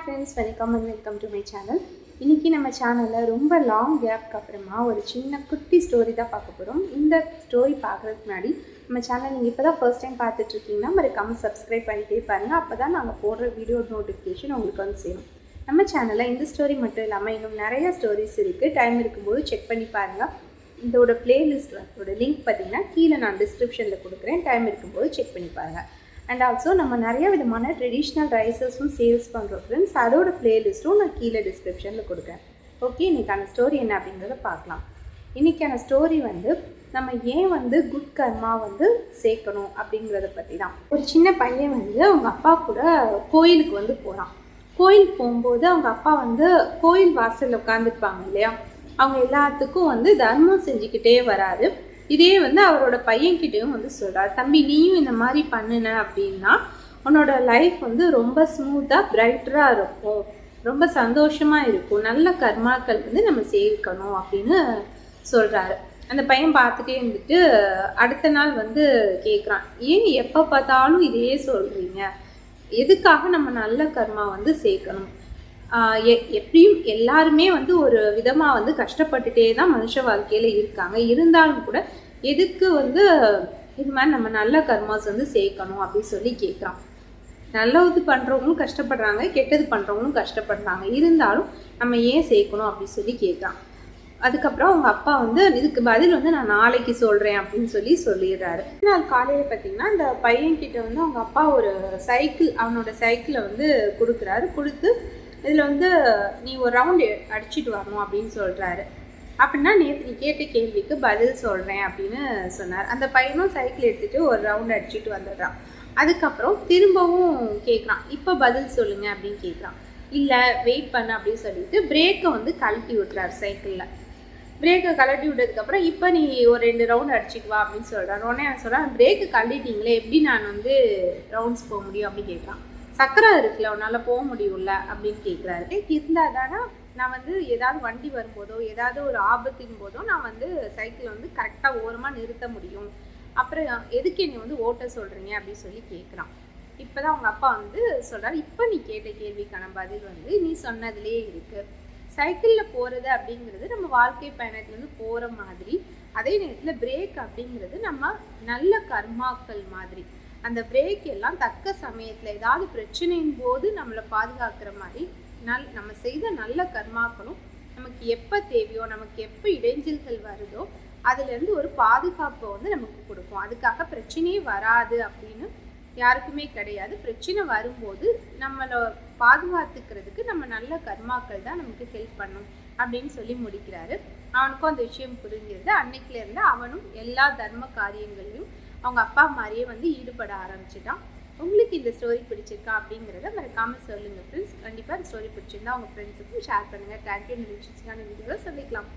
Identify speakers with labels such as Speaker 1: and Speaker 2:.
Speaker 1: Friends welcome and welcome to my channel இன்றைக்கி நம்ம சேனலில் ரொம்ப லாங் கேப்க்கு அப்புறமா ஒரு சின்ன குட்டி ஸ்டோரி தான் பார்க்க போகிறோம் இந்த ஸ்டோரி பார்க்குறதுக்கு முன்னாடி நம்ம சேனல் நீங்கள் இப்போ தான் ஃபர்ஸ்ட் டைம் பார்த்துட்ருக்கீங்கன்னா மறக்காம சப்ஸ்கிரைப் பண்ணிட்டே பாருங்கள் அப்போ தான் நாங்கள் போடுற வீடியோ நோட்டிஃபிகேஷன் உங்களுக்கு வந்து சேரும். நம்ம சேனலில் இந்த ஸ்டோரி மட்டும் இல்லாமல் இன்னும் நிறைய ஸ்டோரிஸ் இருக்குது டைம் இருக்கும்போது செக் பண்ணி பாருங்கள் இதோட பிளேலிஸ்ட் அதோட லிங்க் பார்த்தீங்கன்னா கீழே நான் டிஸ்கிரிப்ஷனில் கொடுக்குறேன். டைம் இருக்கும்போது செக் பண்ணி பாருங்கள் அண்ட் ஆல்சோ நம்ம நிறைய விதமான ட்ரெடிஷ்னல் ரைஸஸும் சேல்ஸ் பண்ணுறோம் ஃப்ரெண்ட்ஸ் அதோட ப்ளேலிஸ்ட்டும் நான் கீழே டிஸ்கிரிப்ஷனில் கொடுக்குறேன். ஓகே இன்றைக்கான ஸ்டோரி என்ன அப்படிங்கிறத பார்க்கலாம். இன்றைக்கான ஸ்டோரி வந்து நம்ம ஏன் வந்து குட் கர்மா வந்து சேர்க்கணும் அப்படிங்கிறத பற்றி தான். ஒரு சின்ன பையன் வந்து அவங்க அப்பா கூட கோயிலுக்கு வந்து போகிறான் கோயில் போகும்போது அவங்க அப்பா வந்து கோயில் வாசலில் உட்காந்துருப்பாங்க இல்லையா? அவங்க எல்லாத்துக்கும் வந்து தர்மம் செஞ்சுக்கிட்டே வராரு. இதே வந்து அவரோட பையன்கிட்டையும் வந்து சொல்கிறார் தம்பி நீயும் இந்த மாதிரி பண்ணுன அப்படின்னா உன்னோட லைஃப் வந்து ரொம்ப ஸ்மூத்தாக பிரைட்டராக இருக்கும். ரொம்ப சந்தோஷமாக இருக்கும். நல்ல கர்மாக்கள் வந்து நம்ம சேர்க்கணும் அப்படின்னு சொல்கிறாரு அந்த பையன் பார்த்துட்டே இருந்துட்டு அடுத்த நாள் வந்து கேட்குறான் ஏன் எப்போ பார்த்தாலும் இதையே சொல்கிறீங்க எதுக்காக நம்ம நல்ல கர்மா வந்து சேர்க்கணும்? எப்படியும் எல்லாருமே வந்து ஒரு விதமாக வந்து கஷ்டப்பட்டுட்டே தான் மனுஷ வாழ்க்கையில் இருக்காங்க. இருந்தாலும் கூட எதுக்கு வந்து இது மாதிரி நம்ம நல்ல கர்மாஸ் வந்து சேர்க்கணும் அப்படின்னு சொல்லி கேட்குறான். நல்லது பண்ணுறவங்களும் கஷ்டப்படுறாங்க கெட்டது பண்ணுறவங்களும் கஷ்டப்படுறாங்க. இருந்தாலும் நம்ம ஏன் சேர்க்கணும் அப்படின்னு சொல்லி கேட்குறான். அதுக்கப்புறம் அவங்க அப்பா வந்து இதுக்கு பதில் வந்து நான் நாளைக்கு சொல்கிறேன் அப்படின்னு சொல்லி சொல்லிடுறாரு. நாள் காலையில் பார்த்தீங்கன்னா அந்த பையன்கிட்ட வந்து அவங்க அப்பா ஒரு சைக்கிள் அவனோட சைக்கிளை வந்து கொடுக்குறாரு. கொடுத்து இதில் வந்து நீ ஒரு ரவுண்டு அடிச்சிட்டு வரணும் அப்படின்னு சொல்கிறாரு அப்படின்னா நேற்று நீ கேட்ட கேள்விக்கு பதில் சொல்கிறேன் அப்படின்னு சொன்னார். அந்த பையனும் சைக்கிள் எடுத்துகிட்டு ஒரு ரவுண்ட் அடிச்சிட்டு வந்துடுறான். அதுக்கப்புறம் திரும்பவும் கேட்குறான் இப்போ பதில் சொல்லுங்க அப்படின்னு கேட்குறான் இல்லை வெயிட் பண்ண அப்படின்னு சொல்லிட்டு பிரேக்கை வந்து கழட்டி விட்டுறாரு சைக்கிளில் பிரேக்கை கழட்டி விட்டதுக்கப்புறம் இப்போ நீ ஒரு ரெண்டு ரவுண்ட் அடிச்சிட்டு வா அப்படின்னு சொல்கிறான் உடனே அவன் சொல்கிறான் பிரேக்கு கழட்டிட்டீங்களே எப்படி நான் வந்து ரவுண்ட்ஸ் போக முடியும்? அப்படின்னு கேட்குறான் சக்கரம் இருக்குல்ல உன்னால் போக முடியும்ல அப்படின்னு கேட்குறாரு இருந்தால் தானே நான் வந்து ஏதாவது வண்டி வரும்போதோ ஏதாவது ஒரு ஆபத்தின் போதோ நான் வந்து சைக்கிளை வந்து கரெக்டாக ஓரமாக நிறுத்த முடியும். அப்புறம் எதுக்கு என்னை வந்து ஓட்ட சொல்கிறீங்க அப்படின்னு சொல்லி கேட்குறான் இப்போ தான் அவங்க அப்பா வந்து சொல்கிறார் இப்போ நீ கேட்ட கேள்விக்கான பதில் வந்து நீ சொன்னதுலேயே இருக்குது சைக்கிளில் போகிறது அப்படிங்கிறது நம்ம வாழ்க்கை பயணத்துலேருந்து போகிற மாதிரி அதே நேரத்தில் பிரேக் அப்படிங்கிறது நம்ம நல்ல கர்மாக்கள் மாதிரி. அந்த பிரேக் எல்லாம் தக்க சமயத்தில் ஏதாவது பிரச்சனையின் போது நம்மளை பாதுகாக்கிற மாதிரி நல் நம்ம செய்த நல்ல கர்மாக்களும் நமக்கு எப்போ தேவையோ நமக்கு எப்போ இடைஞ்சல்கள் வருதோ அதுலேருந்து ஒரு பாதுகாப்பை வந்து நமக்கு கொடுக்கும். அதுக்காக பிரச்சனையே வராது அப்படின்னு யாருக்குமே கிடையாது. பிரச்சனை வரும்போது நம்மளை பாதுகாத்துக்கிறதுக்கு நம்ம நல்ல கர்மாக்கள் தான் நமக்கு ஹெல்ப் பண்ணும் அப்படின்னு சொல்லி முடிக்கிறாரு. அவனுக்கும் அந்த விஷயம் புரிஞ்சிருது. அன்னைக்குல இருந்து அவனும் எல்லா தர்ம காரியங்களையும் அவங்க அப்பா மாதிரியே வந்து ஈடுபட ஆரம்பிச்சிட்டான். உங்களுக்கு இந்த ஸ்டோரி பிடிச்சிருக்கா அப்படிங்கிறத மறக்காமல் சொல்லுங்கள் ஃப்ரெண்ட்ஸ் கண்டிப்பாக இந்த ஸ்டோரி பிடிச்சிருந்தா உங்கள் ஃப்ரெண்ட்ஸுக்கும் ஷேர் பண்ணுங்கள் தேங்க்யூ நிகழ்ச்சிக்கான வீடியோவை சந்திக்கலாம்